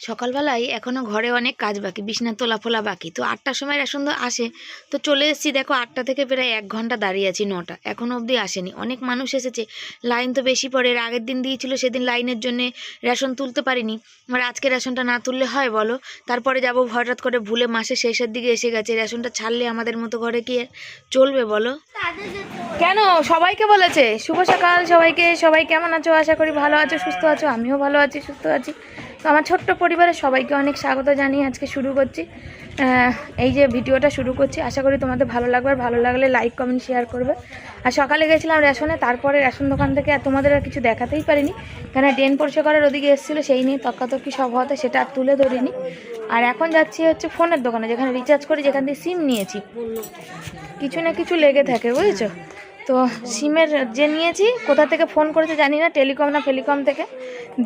সকালবেলায় এখনও ঘরে অনেক কাজ বাকি, বিছনা তোলা ফোলা বাকি। তো আটটার সময় রেশন তো আসে। তো চলে এসেছি দেখো আটটা থেকে প্রায় এক ঘণ্টা দাঁড়িয়ে আছি, নটা। এখনও অবধি আসেনি। অনেক মানুষ এসেছে। লাইন তো বেশি পড়ে। আগের দিন দিয়েছিল, সেদিন লাইনের জন্য রেশন তুলতে পারিনি। আর আজকে রেশনটা না তুললে হয় বলো? তারপরে যাব হঠাৎ করে ভুলে মাসের শেষের দিকে এসে গেছে। রেশনটা ছাড়লে আমাদের মতো ঘরে কি চলবে বলো? কেন? সবাইকে বলেছে। শুভ সকাল সবাইকে। সবাই কেমন আছো? আশা করি ভালো আছো, সুস্থ আছো। আমিও ভালো আছি, সুস্থ আছি। তো আমার ছোট্ট পরিবারের সবাইকে অনেক স্বাগত জানিয়ে আজকে শুরু করছি। এই যে ভিডিওটা শুরু করছি, আশা করি তোমাদের ভালো লাগবে। আর ভালো লাগলে লাইক কমেন্ট শেয়ার করবে। আর সকালে গেছিলাম রেশনে, তারপরে রেশন দোকান থেকে আর তোমাদের আর কিছু দেখাতেই পারিনি। কেন ড্রেন পরিষ্কার করার ওদিকে এসেছিল, সেই নিয়ে তর্কাতর্কি সব হতে সেটা আর তুলে ধরিনি। আর এখন যাচ্ছি হচ্ছে ফোনের দোকানে, যেখানে রিচার্জ করি, যেখান থেকে সিম নিয়েছি। কিছু না কিছু লেগে থাকে, বুঝেছ? তো সিমের যে নিয়েছি, কোথা থেকে ফোন করেছে জানি না টেলিকম না ফেলিকম থেকে,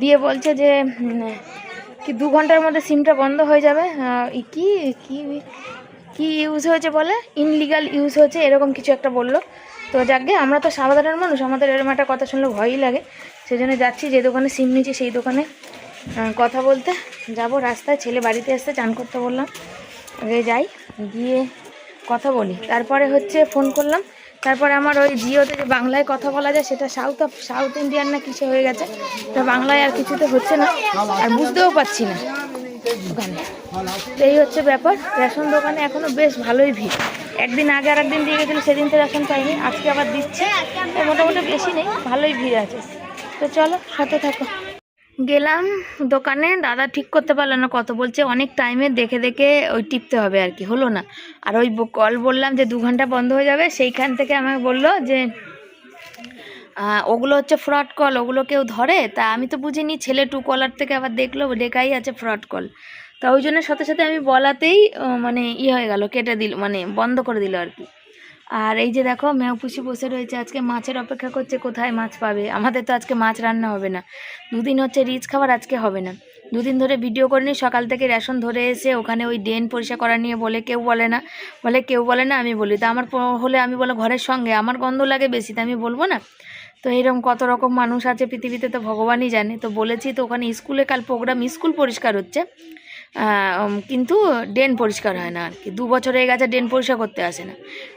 দিয়ে বলছে যে কি দু ঘণ্টার মধ্যে সিমটা বন্ধ হয়ে যাবে। কি কি কি ইউজ হয়েছে বলে? ইনলিগাল ইউজ হয়েছে, এরকম কিছু একটা বলল। তো যাকে আমরা তো সাধারণ মানুষ, আমাদের এরকম একটা কথা শুনলে ভয়ই লাগে। সেই জন্য যাচ্ছি, যে দোকানে সিম নিয়েছি, সেই দোকানে কথা বলতে যাব। রাস্তায় ছেলে বাড়িতে আসতে চান করতে বললাম। আগে যাই, গিয়ে কথা বলি। তারপরে হচ্ছে ফোন করলাম। তারপরে আমার ওই জিওতে যে বাংলায় কথা বলা যায়, সেটা সাউথ অফ সাউথ ইন্ডিয়ান না কিছু হয়ে গেছে, তা বাংলায় আর কিছুতে হচ্ছে না, আর বুঝতেও পারছি না ওখানে। তো এই হচ্ছে ব্যাপার, রেশন দোকানে এখনও বেশ ভালোই ভিড়। একদিন আগে আর একদিন দিয়ে গেছিল, সেদিন তো রেশন পাইনি, আজকে আবার দিচ্ছে মোটামুটি বেশি নেই, ভালোই ভিড় আছে। তো চলো, সাথে থাকো। গেলাম দোকানে, দাদা ঠিক করতে পারল না কত বলছে, অনেক টাইমে দেখে দেখে ওই টিপতে হবে আর কি, হলো না। আর ওই কল বললাম যে দু ঘণ্টা বন্ধ হয়ে যাবে, সেইখান থেকে আমাকে বলল যে ওগুলো হচ্ছে ফ্রড কল ওগুলো কেউ ধরে? তা আমি তো বুঝিনি, ছেলে টু কলার থেকে আবার দেখল, লেখাই আছে ফ্রড কল তা ওই জন্য সাথে সাথে আমি বলাতেই মানে ই হয়ে গেল, কেটে দিল মানে বন্ধ করে দিল আর কি। আর এই যে দেখো মেয়পুষি বসে রয়েছে। আজকে মাছের অপেক্ষা করছে, কোথায় মাছ পাবে? আমাদের তো আজকে মাছ রান্না হবে না। দুদিন হচ্ছে রিচ খাবার, আজকে হবে না। দুদিন ধরে ভিডিও করে করিনি, সকাল থেকে রেশন ধরে এসে ওখানে ওই ড্রেন পরিষ্কার করা নিয়ে বলে কেউ বলে না, বলে কেউ বলে না, আমি বলি। তা আমার হলে আমি বলে ঘরের সঙ্গে, আমার গন্ধ লাগে বেশি, তা আমি বলব না? তো এরকম কত রকম মানুষ আছে, পৃথিবীতে তো ভগবানই জানে। তো বলেছি তো ওখানে স্কুলে কাল প্রোগ্রাম স্কুল পরিষ্কার হচ্ছে। কিন্তু ড্রেন পরিষ্কার হয় না আর কি। দু বছর হয়ে গেছে ড্রেন পরিষ্কার করতে আসে না।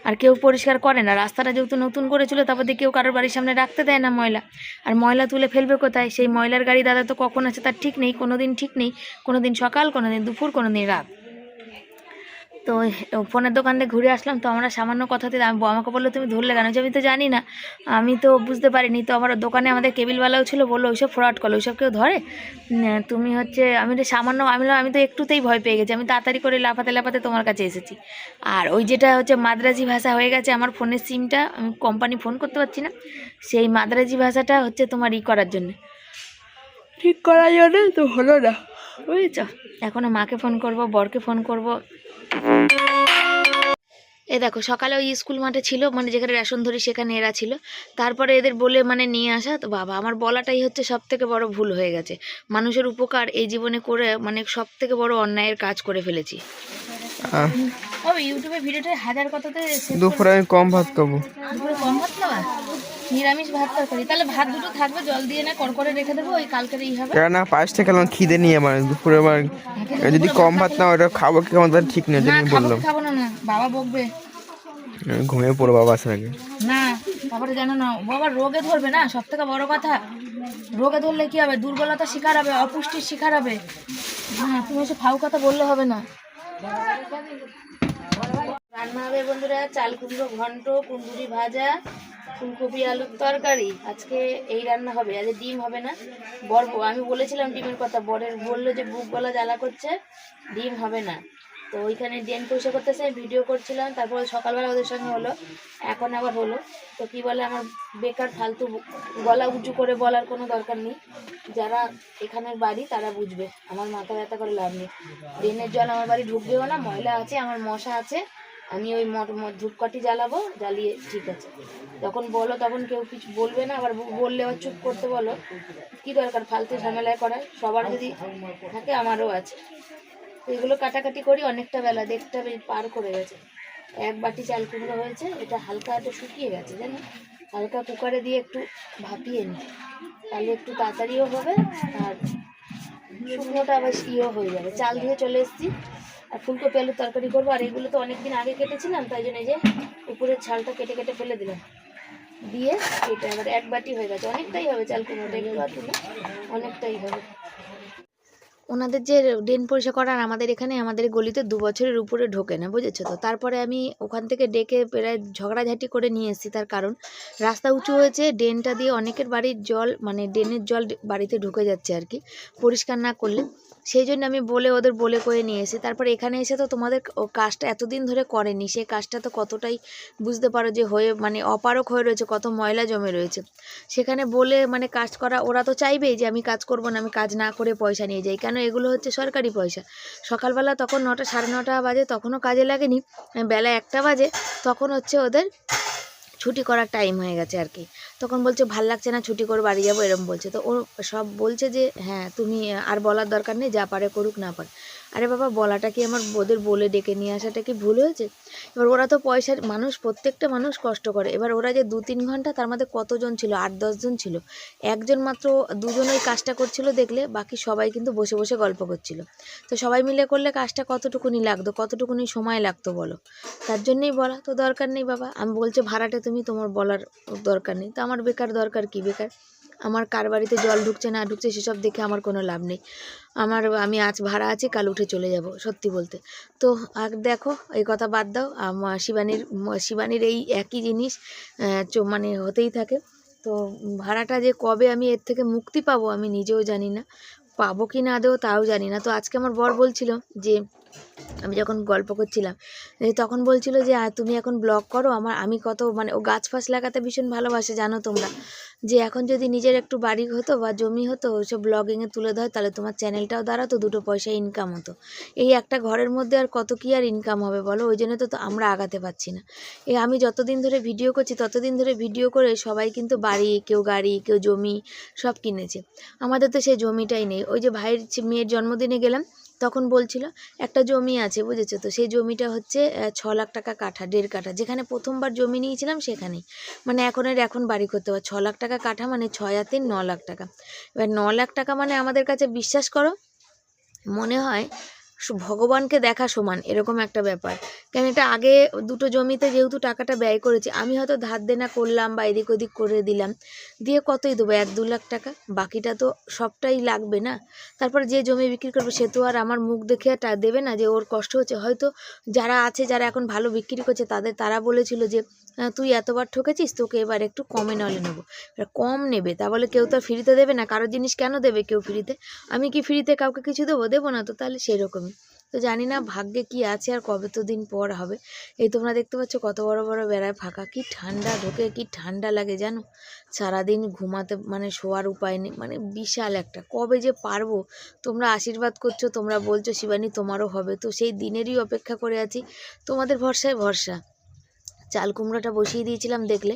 আর কেউ পরিষ্কার করে না। রাস্তাটা যেহেতু নতুন করেছিল তারপর দিয়ে কেউ কারোর বাড়ির সামনে রাখতে দেয় না ময়লা। আর ময়লা তুলে ফেলবে কোথায়? সেই ময়লার গাড়ি দাদা তো কখন আছে তার ঠিক নেই কোনো দিন ঠিক নেই কোনো দিন সকাল কোনো দিন দুপুর কোনো দিন রাত। তো ফোনের দোকান থেকে ঘুরে আসলাম তো আমরা সামান্য কথাতে আমি আমাকে বলল তুমি ধরলে কেন? আমি তো জানি না আমি তো বুঝতে পারিনি। তো আমার দোকানে আমাদের কেবিলওয়ালাও ছিল বলল ওইসব ফ্রড করল ওইসব কেউ ধরে? তুমি হচ্ছে আমি তো সামান্য আমি আমি তো একটুতেই ভয় পেয়ে গেছি আমি তাড়াতাড়ি করে লাফাতে লাফাতে তোমার কাছে এসেছি। আর ওই যেটা হচ্ছে মাদ্রাজি ভাষা হয়ে গেছে আমার ফোনের সিমটা আমি কোম্পানি ফোন করতে পারছি না সেই মাদ্রাজি ভাষাটা হচ্ছে তোমার ই করার জন্য। ঠিক করার জন্য তো হলো না। বুঝেছ এখনও মাকে ফোন করব বরকে ফোন করব এ দেখো, সকালে ওই স্কুল মাঠে ছিল মানে যেখানে রেশন ধরি সেখানে এরা ছিল। তারপরে এদের বলে মানে নিয়ে আসা, তো বাবা, আমার বলাটাই হচ্ছে সব থেকে বড় ভুল হয়ে গেছে। মানুষের উপকার এই জীবনে করে মানে সব থেকে বড় অন্যায়ের কাজ করে ফেলেছি। ও ইউটিউবে ভিডিওটা হাজার কততে দুপুরে আমি কম ভাত খাব। দুপুরে কম ভাত খাওয়া নিরামিষ ভাত তরকারি। তাহলে ভাত দুটো থাকবে জল দিয়ে না কড়কড়ে রেখে দেবো ওই কালকের ই হবে। না পাঁচ থেকে আমার খিদে নিয়ে আমার দুপুরে আমার যদি কম ভাত না ওটা খাব কি আমার ঠিক নেই খাব বললাম। খাব না না বাবা বকবে। ঘুমিয়ে পড়ব বাবা আসার আগে। না তারপরে জানো না বাবা রোগে ধরবে না সব থেকে বড় কথা রোগে ধরলে কি হবে? দুর্বলতা শিকার হবে অপুষ্টির শিকার হবে। হ্যাঁ তুমি এসে ফাউ কথা বললে হবে না। রান্না হবে বন্ধুরা, চাল কুমড়ো ঘন্ট, কুন্দুরি ভাজা, ফুলকপি আলুর তরকারি। আজকে এই রান্না হবে। আজ ডিম হবে না, বর আমি বলেছিলাম ডিমের কথা, বরের বলল যে বুক গলা জ্বালা করছে, ডিম হবে না। তো ওইখানে ড্রেন পয়সা করতেছে, ভিডিও করছিলাম, তারপর সকালবেলা ওদের সঙ্গে হলো, এখন আবার হলো। তো কি বলে, আমার বেকার ফালতু গলা উঁচু করে বলার কোনো দরকার নেই। যারা এখানের বাড়ি, তারা বুঝবে। আমার মাথা ব্যথা করে লাভ নেই। ড্রেনের জল আমার বাড়ি ঢুকবেও না, ময়লা আছে, আমার মশা আছে। আমি ওই ধূপকাঠি জ্বালাবো, জ্বালিয়ে ঠিক আছে। যখন বলো তখন কেউ কিছু বলবে না, আবার বললে আবার চুপ করতে বলো। কি দরকার? ফালতু ঝামেলায় করার? সবার যদি থাকে আমারও আছে। এগুলো কাটাকাটি করি, অনেকটা বেলা হবে পার করে গেছে। এক বাটি চাল কুমড়ো হয়েছে, এটা হালকা একটু শুকিয়ে গেছে, জানো? হালকা কুকারে দিয়ে একটু ভাপিয়ে নিই। তাহলে একটু তাড়াতাড়িও হবে, আর শুকনোটা আবার ইয়ে হয়ে যাবে। চাল ধুয়ে চলে এসেছি। আর ফুলকপি, আলুর তরকারি করব। আর এগুলো তো অনেকদিন আগে কেটেছিলাম, তাই জন্য যে উপরের ছালটা কেটে কেটে ফেলে দিলাম। দিয়ে এটা এবার এক বাটি হয়ে গেছে। অনেকটাই হবে চাল কুমড়োটা অনেকটাই হবে। ওনাদের যে ড্রেন পরিষ্কার করার আমাদের এখানে, আমাদের গলিতে দু বছরের উপরে ঢোকে না, বুঝেছ তো? তারপরে আমি ওখান থেকে ডেকে প্রায় ঝগড়াঝাটি করে নিয়ে এসেছি, তার কারণ রাস্তা উঁচু হয়েছে, ড্রেনটা দিয়ে অনেকের বাড়ির জল মানে ড্রেনের জল বাড়িতে ঢুকে যাচ্ছে আর কি, পরিষ্কার না করলে। সেই জন্য আমি বলে ওদের বলে করে নিয়ে এসেছি। তারপর এখানে এসে তো তোমাদের কাজটা এতদিন ধরে করেনি, সেই কাজটা তো কতটাই বুঝতে পারো যে হয়ে মানে অপারক হয়ে রয়েছে, কত ময়লা জমে রয়েছে। সেখানে বলে মানে কাজ করা, ওরা তো চাইবেই যে আমি কাজ করব না, আমি কাজ না করে পয়সা নিয়ে যাই। কেন এগুলো হচ্ছে সরকারি পয়সা। সকালবেলা তখন নটা, সাড়ে নটা বাজে তখনও কাজে লাগেনি, বেলা একটা বাজে তখন হচ্ছে ওদের ছুটি করার টাইম হয়ে গেছে আর কি। তখন বলছে, ভালো লাগছে না, ছুটি করে বাড়ি যাব, এরম বলছে। তো ও সব বলছে যে হ্যাঁ তুমি আর বলার দরকার নেই, যা পারে করুক, না পারে। আরে বাবা, বলাটা কি আমার ওদের বলে ডেকে নিয়ে আসাটা কি ভুল হয়েছে? এবার ওরা তো পয়সার মানুষ, প্রত্যেকটা মানুষ কষ্ট করে। এবার ওরা যে দু তিন ঘণ্টা তার মধ্যে কতজন ছিল? আট দশজন ছিল। একজন মাত্র দুজন ওই কাজটা করছিল দেখলে, বাকি সবাই কিন্তু বসে বসে গল্প করছিল। তো সবাই মিলে করলে কাজটা কতটুকুনি লাগতো, কতটুকুনি সময় লাগতো বলো? তার জন্যই বলা, তো দরকার নেই বাবা। আমি বলছে, ভাড়াটা তুমি তোমার বলার দরকার নেই। তো আমার বেকার দরকার কি বেকার? আমার কার বাড়িতে জল ঢুকছে না ঢুকছে সেসব দেখে আমার কোনো লাভ নেই। আমার, আমি আজ ভাড়া আছি, কাল উঠে চলে যাব, সত্যি বলতে। তো, আর দেখো, এই কথা বাদ দাও আমার শিবানীর শিবানীর এই একই জিনিস মানে হতেই থাকে। তো, ভাড়াটা যে কবে আমি এর থেকে মুক্তি পাবো আমি নিজেও জানি না। পাবো কি না দেবো তাও জানি না। তো আজকে আমার বর বলছিল যে, আমি যখন গল্প করছিলাম তখন বলছিল যে তুমি এখন ব্লগ করো, আমার, আমি কত মানে ও গাছ ফাছ লাগাতে ভীষণ ভালোবাসে, জানো তোমরা? যে এখন যদি নিজের একটু বাড়ি হতো বা জমি হতো, ওইসব ব্লগিংয়ে তুলে ধর, তাহলে তোমার চ্যানেলটাও দাঁড়াতো, দুটো পয়সা ইনকাম হতো। এই একটা ঘরের মধ্যে আর কত কী আর ইনকাম হবে বলো? ওই জন্য তো আমরা আগাতে পারছি না। এই আমি যতদিন ধরে ভিডিও করছি, ততদিন ধরে ভিডিও করে সবাই কিন্তু বাড়ি, কেউ গাড়ি, কেউ জমি সব কিনেছে। আমাদের তো সেই জমিটাই নেই। ওই যে ভাইয়ের মেয়ের জন্মদিনে গেলাম তখন বলছিল, একটা জমি আছে, বুঝেছ তো? সেই জমিটা হচ্ছে ছ লাখ টাকা কাঠা, দেড় কাঠা। যেখানে প্রথমবার জমি নিয়েছিলাম, সেখানেই। মানে এখন এর এখন বাড়ি করতে পার, ছ লাখ টাকা কাঠা মানে ছয় আর তিন ন লাখ টাকা। এবার ন লাখ টাকা মানে আমাদের কাছে বিশ্বাস করো, মনে হয় ভগবানকে দেখা সমান, এরকম একটা ব্যাপার। কেন এটা আগে দুটো জমিতে যেহেতু টাকাটা ব্যয় করেছি, আমি হয়তো ধার দেনা করলাম বা এদিক ওদিক করে দিলাম, দিয়ে কতই দেবো? এক দু লাখ টাকা? বাকিটা তো সবটাই লাগবে না? তারপর যে জমি বিক্রি করবে, সে তো আর আমার মুখ দেখে আর দেবে না যে ওর কষ্ট হচ্ছে। হয়তো যারা আছে, যারা এখন ভালো বিক্রি করছে, তাদের, তারা বলেছিল যে তুই এতবার ঠকেছিস, তোকে এবার একটু কমে নলে নেব। কম নেবে, তা বলে কেউ তো ফ্রিতে দেবে না কারও জিনিস কেন দেবে কেউ ফ্রিতে? আমি কি ফ্রিতে কাউকে কিছু দেবো? দেবো না তো, তাহলে সেরকমই। তো জানি না ভাগ্যে কি আছে আর কবে তো দিন পর হবে। এই তোমরা দেখতে পাচ্ছ কত বড় বড় বেড়ায় ফাঁকা। কি ঠান্ডা ঢোকে, কি ঠান্ডা লাগে জানো? সারাদিন ঘুমাতে মানে শোয়ার উপায় নেই। মানে বিশাল একটা। কবে যে পারব? তোমরা আশীর্বাদ করছ, তোমরা বলছো, শিবানী, তোমারও হবে। তো সেই দিনেরই অপেক্ষা করে আছি। তোমাদের ভরসায় ভরসা। চাল কুমড়োটা বসিয়ে দিয়েছিলাম দেখলে।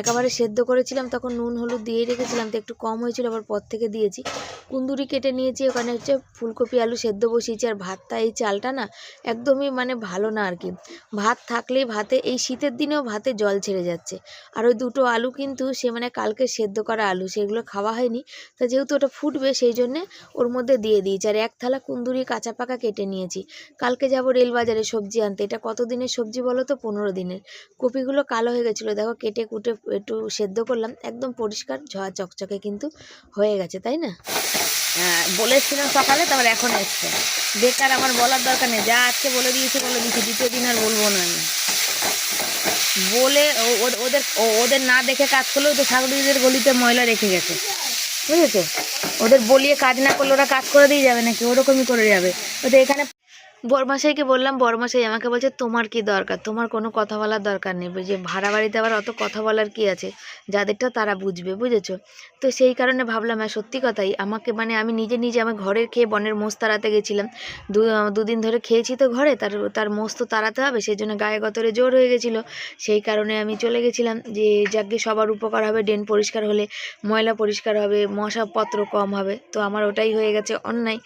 একেবারে সেদ্ধ করেছিলাম, তখন নুন, হলুদ দিয়ে রেখেছিলাম, তো একটু কম হয়েছিল, আবার পর থেকে দিয়েছি। কুন্দুরি কেটে নিয়েছি, ওখানে হচ্ছে ফুলকপি, আলু সেদ্ধ বসিয়েছি, আর ভাতটা এই চালটা না একদমই মানে ভালো না আর কি। ভাত থাকলেই ভাতে, এই শীতের দিনেও ভাতে জল ছেড়ে যাচ্ছে। আর ওই দুটো আলু কিন্তু সে মানে কালকে সেদ্ধ করা আলু, সেগুলো খাওয়া হয়নি। তা যেহেতু ওটা ফুটবে, সেই জন্যে ওর মধ্যে দিয়ে দিয়েছি। আর এক থালা কুন্দুরি কাঁচা পাকা কেটে নিয়েছি। কালকে যাব রেল বাজারে সবজি আনতে। এটা কত দিনের সবজি বলো তো? পনেরো দিনের। কপিগুলো কালো হয়ে গেছিল। দেখো কেটে কুটে একটু সেদ্ধ করলাম একদম পরিষ্কার ঝোয়া চকচকে কিন্তু হয়ে গেছে তাই না? হ্যাঁ, বলেছিলাম সকালে তারপর এখন এসছে। বেকার আমার বলার দরকার নেই যা আজকে বলে দিয়েছে বলে দিয়েছি দ্বিতীয় দিন আর বলব না আমি। বলে ওদের ওদের না দেখে কাজ করলেও তো সাগরীদের গলিতে ময়লা রেখে গেছে। বুঝেছ? ওদের বলিয়ে কাজ না করলে ওরা কাজ করে দিয়ে যাবে নাকি? ওরকমই করে যাবে। ওদের এখানে বরমাসাইকে বললাম বরমাসাই আমাকে বলছে তোমার কি দরকার? তোমার কোনো কথা বলার দরকার নেই। যে ভাড়া বাড়িতে আবার অত কথা বলার কি আছে? যাদেরটা তারা বুঝবে, বুঝেছ? তো সেই কারণে ভাবলাম হ্যাঁ সত্যি কথাই, আমাকে মানে আমি নিজে নিজে আমি ঘরের খেয়ে বনের মোষ তাড়াতে গেছিলাম। দু, দুদিন ধরে খেয়েছি তো ঘরে, তার তার মোষ তো তাড়াতে হবে সেই জন্য গায়ে গতরে জোর হয়ে গেছিল। সেই কারণে আমি চলে গেছিলাম, যে যাকে সবার উপকার হবে, ড্রেন পরিষ্কার হলে ময়লা পরিষ্কার হবে, মশাপত্র কম হবে। তো আমার ওটাই হয়ে গেছে অন্যায়।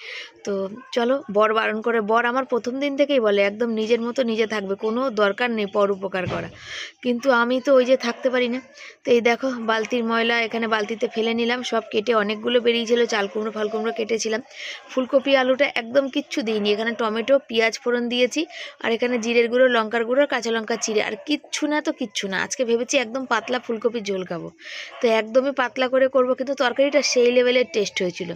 তো চলো বর বারণ করে, বর আমার প্রথম দিন থেকেই বলে, একদম নিজের মতো নিজে থাকবে, কোনো দরকার নেই পর উপকার করা। কিন্তু আমি তো ওই যে থাকতে পারি না। তো এই দেখো, বালতির ময়লা এখানে বালতিতে ফেলে নিলাম, সব কেটে অনেকগুলো বেরিয়েছিল, চাল কুমড়ো, ফাল কুমড়ো কেটেছিলাম। ফুলকপি, আলুটা একদম কিচ্ছু দিইনি, এখানে টমেটো, পেঁয়াজ ফোড়ন দিয়েছি, আর এখানে জিরের গুঁড়ো, লঙ্কার গুঁড়ো কাঁচা লঙ্কা চিড়ে, আর কিচ্ছু না তো কিচ্ছু না। আজকে ভেবেছি একদম পাতলা ফুলকপির ঝোল খাব। তো একদমই পাতলা করে করব, কিন্তু তরকারিটা সেই লেভেলের টেস্ট হয়েছিল।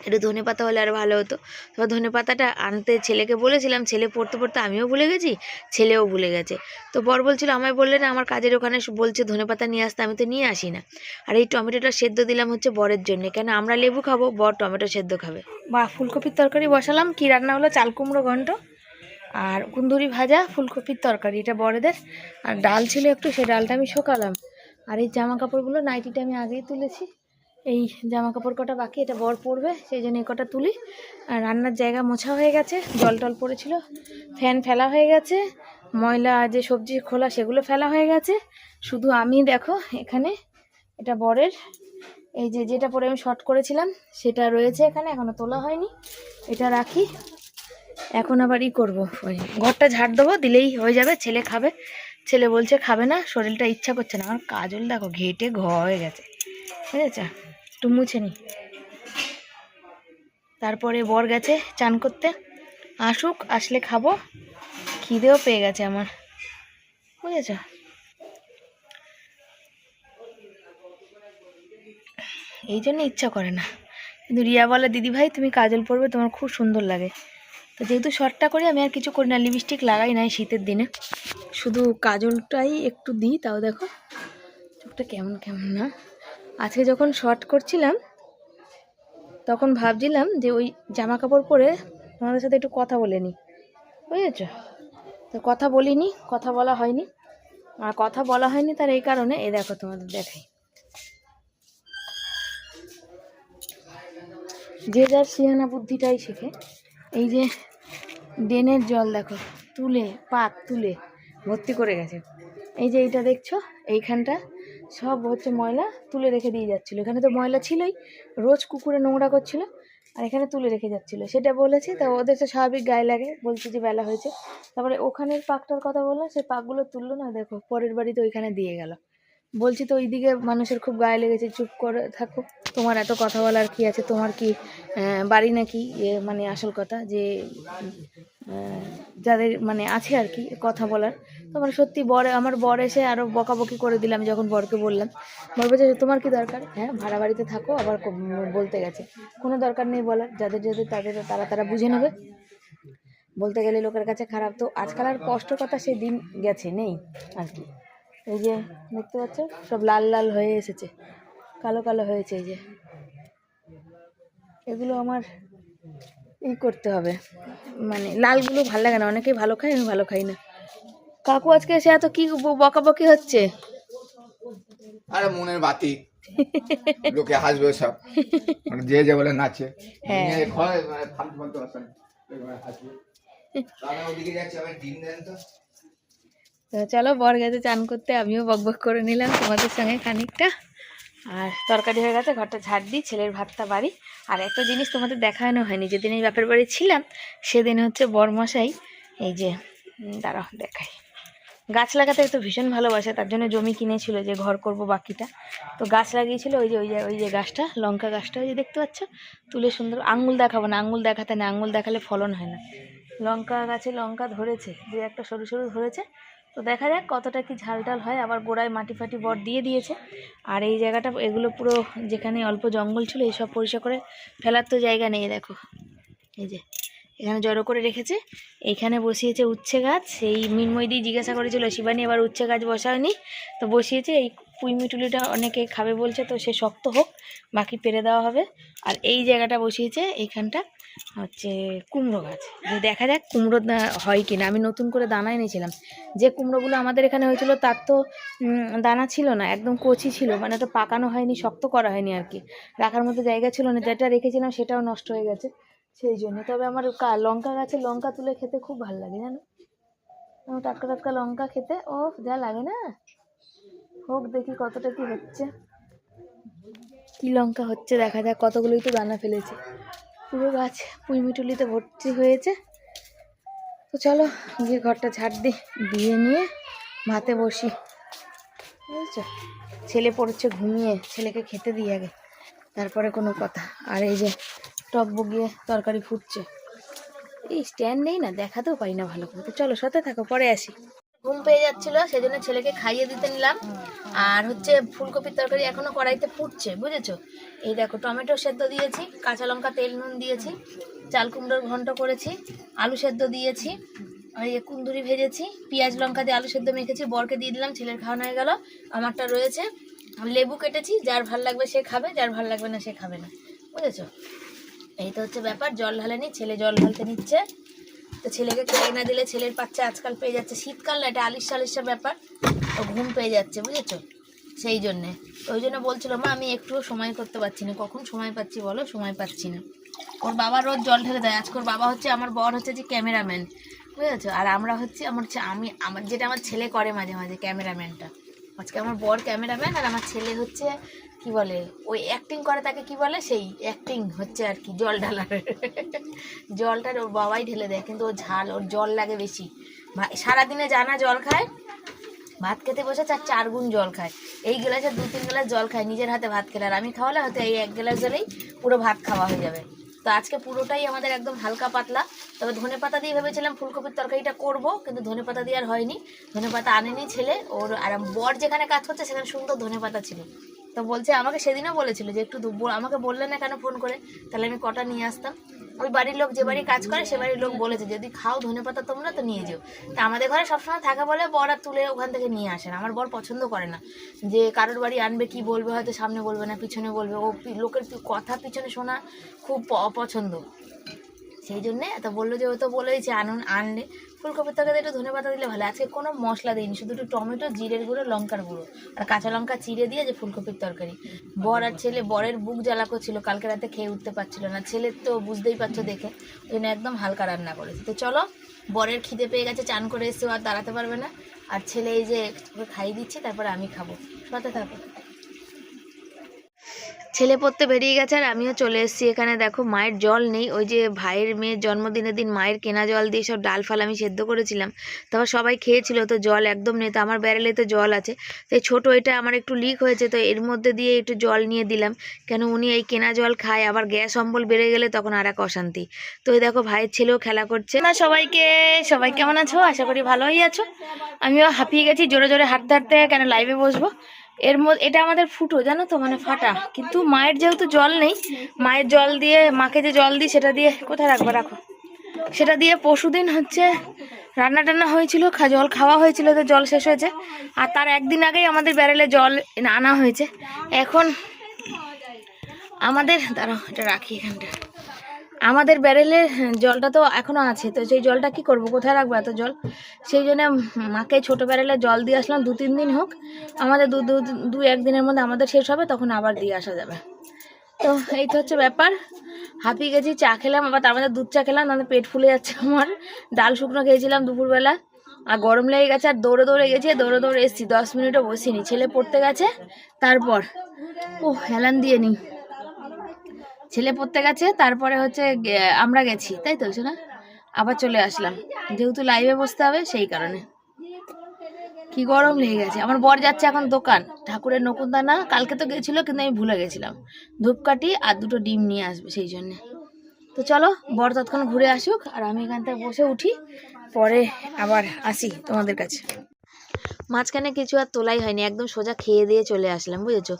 একটু ধনে পাতা হলে আর ভালো হতো। এবার ধনে পাতাটা আনতে ছেলেকে বলেছিলাম, ছেলে পড়তে পড়তে আমিও ভুলে গেছি, ছেলেও ভুলে গেছে। তো বর বলছিল, আমায় বললে না, আমার কাজের ওখানে বলছে ধনে পাতা নিয়ে আসতে, আমি তো নিয়ে আসি না। আর এই টমেটোটা সেদ্ধ দিলাম হচ্ছে বরের জন্য। কেন, আমরা লেবু খাব, বর টমেটো সেদ্ধ খাবে। বা ফুলকপির তরকারি বসালাম, কি রান্না হলো? চাল কুমড়ো ঘন্ট আর কুন্দুরি ভাজা, ফুলকপির তরকারি। এটা বড়দের আর ডাল ছিল একটু, সে ডালটা আমি শোকালাম। আর এই জামা কাপড়গুলো নাইটিটা আমি আগেই তুলেছি। এই জামা কাপড় কটা বাকি, এটা বর পড়বে সেই জন্য এই কটা তুলি। আর রান্নার জায়গা মোছা হয়ে গেছে, জল টল পড়েছিল, ফ্যান ফেলা হয়ে গেছে, ময়লা যে সবজি খোলা সেগুলো ফেলা হয়ে গেছে। শুধু আমি দেখো এখানে, এটা বরের, এই যে যেটা পরে আমি শর্ট করেছিলাম, সেটা রয়েছে এখানে, এখনও তোলা হয়নি, এটা রাখি। এখন আবার ই করব, ওই ঘরটা ঝাড় দেবো, দিলেই হয়ে যাবে, ছেলে খাবে। ছেলে বলছে খাবে না, শরীরটা ইচ্ছা করছে না, আমার কাজল দেখো, ঘেটে ঘ হয়ে গেছে ঠিক আছে একটু মুছে নি। তারপরে বর গেছে চান করতে। আসুক, আসলে খাব। খিদেও পেয়ে গেছে আমার। বুঝেছ? এই জন্য ইচ্ছা করে না। কিন্তু রিয়া বলে, দিদি ভাই, তুমি কাজল পরবে, তোমার খুব সুন্দর লাগে। তো যেহেতু শর্টটা করি, আমি আর কিছু করি না। লিপস্টিক লাগাই নাই শীতের দিনে। শুধু কাজলটাই একটু দিই, তাও দেখো। চোখটা কেমন কেমন না। আজকে যখন শর্ট করছিলাম, তখন ভাবছিলাম যে ওই জামা কাপড় পরে তোমাদের সাথে একটু কথা বলে নিই। বুঝেছ? তো কথা বলিনি, কথা বলা হয়নি। আর কথা বলা হয়নি তার এই কারণে এ দেখো তোমাদের দেখাই। যে যার সিয়ানা বুদ্ধিটাই শেখে। এই যে ড্রেনের জল দেখো, তুলে পাক তুলে ভর্তি করে গেছে। এই যে এইটা দেখছ, এইখানটা সব হচ্ছে ময়লা তুলে রেখে দিয়ে যাচ্ছিল। এখানে তো ময়লা ছিলই, রোজ কুকুরে নোংরা করছিল আর এখানে তুলে রেখে যাচ্ছিল। সেটা বলেছি, তা ওদের তো স্বাভাবিক গায়ে লাগে, বলছে যে বেলা হয়েছে। তারপরে ওখানের পাকটার কথা বললাম সেই পাকগুলো তুললো না, দেখো, পরের বাড়িতে ওইখানে দিয়ে গেল। বলছি তো ওইদিকে মানুষের খুব গায়ে লেগেছে, চুপ করে থাকো। তোমার এত কথা বলার কি আছে? তোমার কি বাড়ি নাকি মানে আসল কথা যে যাদের মানে আছে আর কি কথা বলার। তো তোমার সত্যি বর, আমার বর এসে আরও বকাবকি করে দিলাম যখন বরকে বললাম। বর বলছে, তোমার কি দরকার? হ্যাঁ ভাড়া বাড়িতে থাকো। আবার বলতে গেছে, কোনো দরকার নেই বলার, যাদের যাদের তাদের তারা তারা বুঝে নেবে। বলতে গেলে লোকের কাছে খারাপ। তো আজকাল আর কষ্ট কথা সেই দিন গেছে, নেই আর কি। এই যে দেখতে পাচ্ছ, সব লাল লাল হয়ে এসেছে, কালো কালো হয়েছে এই যে। এগুলো আমার ই করতে হবে। মানে লালগুলো ভালো লাগে না অনেকেই ভালো খায় আমি ভালো খাই না। কাকু আজকে এসে এত কি বকাবকি হচ্ছে? আরে মনের বাতি। লোকে হাসবে সব। মানে যে যে বলে নাচে। হ্যাঁ। মানে চলো বর গেছে চান করতে আমিও বকবক করে নিলাম তোমাদের সঙ্গে খানিকটা। আর তরকারি হয়ে গেছে, ঘরটা ঝাড় দিই, ছেলের ভাতটা বাড়ি। আর একটা জিনিস তোমাদের দেখানো হয়নি, যেদিন এই বাপের বাড়ি ছিলাম, সেদিন হচ্ছে বরমশাই, এই যে দাঁড়াও, দেখাই। গাছ লাগাতে তো ভীষণ ভালোবাসে, তার জন্য জমি কিনেছিল যে ঘর করব বাকিটা। তো গাছ লাগিয়েছিল, ওই যে ওই যে ওই যে গাছটা, লঙ্কা গাছটা, ওই যে দেখতে পাচ্ছ? তুলে সুন্দর, আঙুল দেখাবো না, আঙুল দেখাতে না, আঙুল দেখালে ফলন হয় না। লঙ্কা গাছে লঙ্কা ধরেছে, যে একটা সরু সরু ধরেছে তো দেখা যাক কতটা কি ঝাল টাল হয়। আবার গোড়ায় মাটি ফাটি বর দিয়ে দিয়েছে। আর এই জায়গাটা, এগুলো পুরো যেখানে অল্প জঙ্গল ছিল, এইসব পরিষ্কার করে ফেলার তো জায়গা নেই, দেখো। এই যে, এখানে জড়ো করে রেখেছে। এইখানে বসিয়েছে উচ্ছে গাছ। সেই দিয়ে জিজ্ঞাসা করেছিল, শিবানী, এবার উচ্ছে গাছ বসায়নি তো বসিয়েছে, এই পুইমিটুলিটা অনেকে খাবে বলছে, তো সে শক্ত হোক, বাকি পেরে দেওয়া হবে। আর এই জায়গাটা বসিয়েছে এইখানটা হচ্ছে কুমড়ো গাছ। যে দেখা যাক কুমড়ো হয় কিনা। আমি নতুন করে দানা এনেছিলাম। যে কুমড়োগুলো আমাদের এখানে হয়েছিল, তার তো দানা ছিল না, একদম কচি ছিল। মানে ওটা পাকানো হয়নি, শক্ত করা হয়নি আর কি। রাখার মতো জায়গা ছিল না, যেটা রেখেছিলাম সেটাও নষ্ট হয়ে গেছে সেই জন্য। তবে আমার কা- লঙ্কা গাছে লঙ্কা তুলে খেতে খুব ভালো লাগে, জানো? টাটকা টাটকা লঙ্কা খেতে ও যা লাগে না। হোক, দেখি কতটা কি হচ্ছে। কি লঙ্কা হচ্ছে দেখা যাক, কতগুলোই তো দানা ফেলেছে। পুরো গাছ পুঁইমিটুলিতে ভর্তি হয়েছে। তো চলো, গিয়ে ঘরটা ঝাড় দিই দিয়ে নিয়ে ভাতে বসি। বুঝেছ? ছেলে পড়ছে ঘুমিয়ে, ছেলেকে খেতে দিই আগে, তারপরে কোনো কথা। আর এই যে টক বগিয়ে তরকারি ফুটছে। এই স্ট্যান্ড নেই না, দেখাতেও পারি না ভালো করে। তো চলো, সাথে থাকো, পরে আসি। ঘুম পেয়ে যাচ্ছিল সেই জন্য ছেলেকে খাইয়ে দিতে নিলাম। আর হচ্ছে ফুলকপির তরকারি এখনও কড়াইতে ফুটছে, বুঝেছ? এই দেখো, টমেটো সেদ্ধ দিয়েছি, কাঁচা লঙ্কা, তেল, নুন দিয়েছি, চাল কুমড়োর ঘন্ট করেছি, আলু সেদ্ধ দিয়েছি, আর এই কুন্দুরি ভেজেছি, পেঁয়াজ লঙ্কা দিয়ে আলু সেদ্ধ মেখেছি, বরকে দিয়ে দিলাম, ছেলের খাওয়ানো হয়ে গেল, আমারটা রয়েছে। লেবু কেটেছি, যার ভালো লাগবে সে খাবে, যার ভালো লাগবে না সে খাবে না, বুঝেছ? এই তো হচ্ছে ব্যাপার, জল ঢালেনি ছেলে জল ঢালতে নিচ্ছে। তো ছেলেকে খেয়ে না দিলে ছেলের বাচ্চা আজকাল পেয়ে যাচ্ছে। শীতকাল না, এটা আলিশ আলিশা ব্যাপার। ও ঘুম পেয়ে যাচ্ছে, বুঝেছ? সেই জন্যে। ওই জন্য বলছিলো, মা, আমি একটুও সময় করতে পারছি না। কখন সময় পাচ্ছি বলো? সময় পাচ্ছি না। ওর বাবা রোজ জল ঢেলে দেয়। আজকে ওর বাবা হচ্ছে, আমার বর হচ্ছে যে ক্যামেরাম্যান, বুঝেছ? আর আমরা হচ্ছে, আমার হচ্ছে, আমি, আমার, যেটা আমার ছেলে করে মাঝে মাঝে ক্যামেরাম্যানটা। আজকে আমার বর ক্যামেরাম্যান আর আমার ছেলে হচ্ছে কি বলে, ওই অ্যাক্টিং করে তাকে কি বলে? সেই অ্যাক্টিং হচ্ছে আর কি, জল ঢালার। জলটা ওর বাবাই ঢেলে দেয়, কিন্তু ও ঝাল, ওর জল লাগে বেশি। সারাদিনে জানা জল খায়, ভাত খেতে বসে চার চার গুণ জল খায়। এই গ্লাসে দু, তিন গ্লাস জল খায়, নিজের হাতে ভাত খেলে। আর আমি খাওয়ালে হয়তো এই এক গ্লাস জলেই পুরো ভাত খাওয়া হয়ে যাবে। তো আজকে পুরোটাই আমাদের একদম হালকা পাতলা। তবে ধনে পাতা দিয়ে ভেবেছিলাম ফুলকপির তরকারিটা করব, কিন্তু ধনে পাতা দিয়ে আর হয়নি। ধনে পাতা আনেনি ছেলে, ওর আর বর যেখানে কাজ করছে, সেখানে সুন্দর ধনে পাতা ছিল। তো বলছে, আমাকে সেদিনও বলেছিল যে একটু আমাকে বললে না কেন ফোন করে? তাহলে আমি কটা নিয়ে আসতাম। ওই বাড়ির লোক যে বাড়ি কাজ করে, সে বাড়ির লোক বলেছে, যদি খাও ধনে পাতা তোমরা, তো নিয়ে যেও। তা আমাদের ঘরে সবসময় থাকা বলে বর আর তুলে ওখান থেকে নিয়ে আসেন আমার বর পছন্দ করে না যে কারোর বাড়ি আনবে, কি বলবে, হয়তো সামনে বলবে না, পিছনে বলবে। ও লোকের কথা পিছনে শোনা খুব অপছন্দ। সেই জন্যে তো বলল যে ও তো বলেইছে আনুন, আনলে। ফুলকপির তরকারি একটু ধনে পাতা দিলে ভালো, আজকে কোনো মশলা দিইনি, শুধু একটু টমেটো, জিরের গুঁড়ো, লঙ্কার গুঁড়ো আর কাঁচা লঙ্কা চিড়ে দিয়ে যে ফুলকপির তরকারি। বর আর ছেলে, বরের বুক জ্বালা করছিল, কালকে রাতে খেয়ে উঠতে পারছিল না ছেলের তো বুঝতেই পারছ দেখে, ওই জন্য একদম হালকা রান্না করেছে। তো চলো, বরের খিদে পেয়ে গেছে, চান করে এসে আর দাঁড়াতে পারবে না। আর ছেলে এই যে খাইয়ে দিচ্ছি, তারপরে আমি খাব। সাথে থাকো। ছেলে পড়তে বেরিয়ে গেছে আর আমিও চলে এসেছি এখানে। দেখো, মায়ের জল নেই। ওই যে ভাইয়ের মেয়ের জন্মদিনের দিন মায়ের কেনা জল দিয়ে সব ডাল ফাল আমি সেদ্ধ করেছিলাম। তারপর সবাই খেয়েছিল, তো জল একদম নেই। তো আমার ব্যারেলে তো জল আছে। তো ছোটো এটা আমার একটু লিক হয়েছে, তো এর মধ্যে দিয়ে একটু জল নিয়ে দিলাম। কেন উনি এই কেনা জল খায়, আবার গ্যাস অম্বল বেড়ে গেলে তখন আর এক অশান্তি। তো এই দেখো, ভাইয়ের ছেলেও খেলা করছে। না, সবাইকে, সবাই কেমন আছো? আশা করি ভালোই আছো। আমিও হাঁপিয়ে গেছি, জোরে জোরে হাঁটতে হাঁটতে কেন লাইভে বসবো? এর মধ্যে, এটা আমাদের ফুটো, জানো তো মানে ফাটা। কিন্তু মায়ের যেহেতু জল নেই, মায়ের জল দিয়ে, মাকে যে জল দিই, সেটা দিয়ে কোথায় রাখব, রাখো। সেটা দিয়ে পরশুদিন হচ্ছে রান্না টান্না হয়েছিল জল খাওয়া হয়েছিল, তো জল শেষ হয়েছে। আর তার একদিন আগেই আমাদের ব্যারেলে জল আনা হয়েছে। এখন আমাদের, দাঁড়াও, এটা রাখি এখানটা। আমাদের ব্যারেলের জলটা তো এখনও আছে, তো সেই জলটা কি করব, কোথায় রাখব এত জল? সেই জন্য মাকে ছোট ব্যারেলে জল দিয়ে আসলাম, দু তিন দিন হোক, আমাদের দু দু দু একদিনের মধ্যে আমাদের শেষ হবে, তখন আবার দিয়ে আসা যাবে। তো এই তো হচ্ছে ব্যাপার, হাঁপিয়ে গেছি, চা খেলাম, আবার তার মধ্যে দুধ চা খেলাম তাহলে পেট ফুলে যাচ্ছে আমার, ডাল শুকনো খেয়েছিলাম দুপুরবেলা, আর গরম লেগে গেছে, আর দৌড়ে দৌড়ে গেছি, দৌড়ে দৌড়ে এসেছি, দশ মিনিটও বসিনি, ছেলে পড়তে গেছে, তারপর ও হেলান দিয়ে নিই। ছেলে পড়তে গেছে, তারপরে হচ্ছে আমরা গেছি, তাই তো না আবার চলে আসলাম। যেহেতু লাইভে বসতে হবে, সেই কারণে। কি গরম লেগে গেছে। আমার বর যাচ্ছে এখন দোকান। ঠাকুরের নকুনদানা কালকে তো গেছিল, কিন্তু আমি ভুলে গেছিলাম। ধূপকাঠি আর দুটো ডিম নিয়ে আসবে সেই জন্যে। তো চলো, বর তৎক্ষণ ঘুরে আসুক, আর আমি এখান থেকে বসে উঠি, পরে আবার আসি তোমাদের কাছে। মাঝখানে কিছু আর তোলাই হয়নি, একদম সোজা খেয়ে দিয়ে চলে আসলাম, বুঝেছ?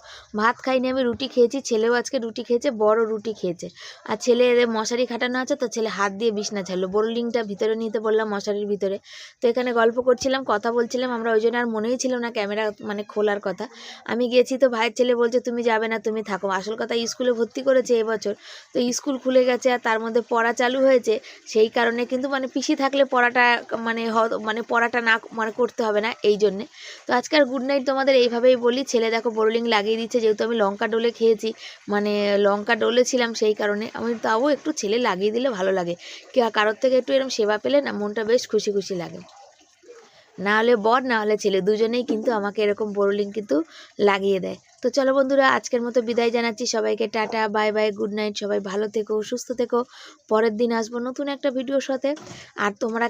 ভাত খাইনি, আমি রুটি খেয়েছি, ছেলেও আজকে রুটি খেয়েছে, বড় রুটি খেয়েছে। আর ছেলে এদের মশারি খাটানো আছে, তো ছেলে হাত দিয়ে বিছনা ছাড়লো বোরলিংটা ভিতরে নিতে বললাম মশারির ভিতরে। তো এখানে গল্প করছিলাম, কথা বলছিলাম, আমরা ওই জন্য আর মনেই ছিল না ক্যামেরা মানে খোলার কথা। আমি গেছি তো ভাইয়ের ছেলে বলছে, তুমি যাবে না, তুমি থাকো। আসল কথা স্কুলে ভর্তি করেছে এবছর, তো স্কুল খুলে গেছে আর তার মধ্যে পড়া চালু হয়েছে, সেই কারণে কিন্তু মানে পিসি থাকলে পড়াটা মানে মানে পড়াটা না মানে করতে হবে না, এই জন্যে। তো আজকে আর গুড নাইট তোমাদের এইভাবেই বলি। ছেলে দেখো বোরলিং লাগিয়ে দিচ্ছে, যেহেতু আমি লঙ্কা ডোলে খেয়েছি মানে লঙ্কা ডোলে ছিলাম সেই কারণে। আমি তাও একটু ছেলে লাগিয়ে দিলে ভালো লাগে। কারোর থেকে একটু এরকম সেবা পেলে না মনটা বেশ খুশি খুশি লাগে। না হলে বর, না হলে ছেলে। দুজনেই কিন্তু আমাকে এরকম বোরলিং কিন্তু লাগিয়ে দেয়। তো চলো বন্ধুরা, আজকের মতো বিদায় জানাচ্ছি। সবাইকে tata, bye bye, good night, সবাই ভালো থেকো, সুস্থ থেকো। পরের দিন আসব নতুন একটা ভিডিওর সাথে। আর তোমরা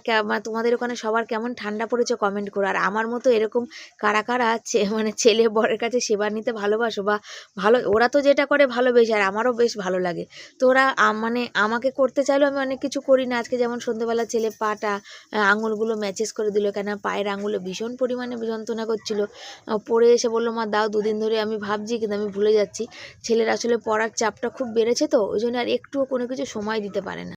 তোমাদের ওখানে সবার কেমন ঠান্ডা পড়েছে কমেন্ট করো। আর আমার মতো এরকম কারা কারা মানে ছেলে বরের কাছে সেবা নিতে ভালোবাসো বা ভালো, ওরা তো যেটা করে ভালোবেসে, আর আমারও বেশ ভালো লাগে। তো ওরা মানে আমাকে করতে চাইলেও আমি অনেক কিছু করি না। আজকে যেমন সন্ধ্যেবেলা ছেলে পাটা আঙুলগুলো ম্যাচেস করে দিল কেন পায়ের আঙুলে ভীষণ পরিমাণে যন্ত্রণা করছিল। পড়ে এসে বলল, মা, দাও, দুদিন ধরে আমি ভাবছি কিন্তু আমি ভুলে যাচ্ছি। ছেলের আসলে পড়ার চাপটা খুব বেড়েছে তো, ওই জন্য আর একটুও কোনো কিছু সময় দিতে পারে না।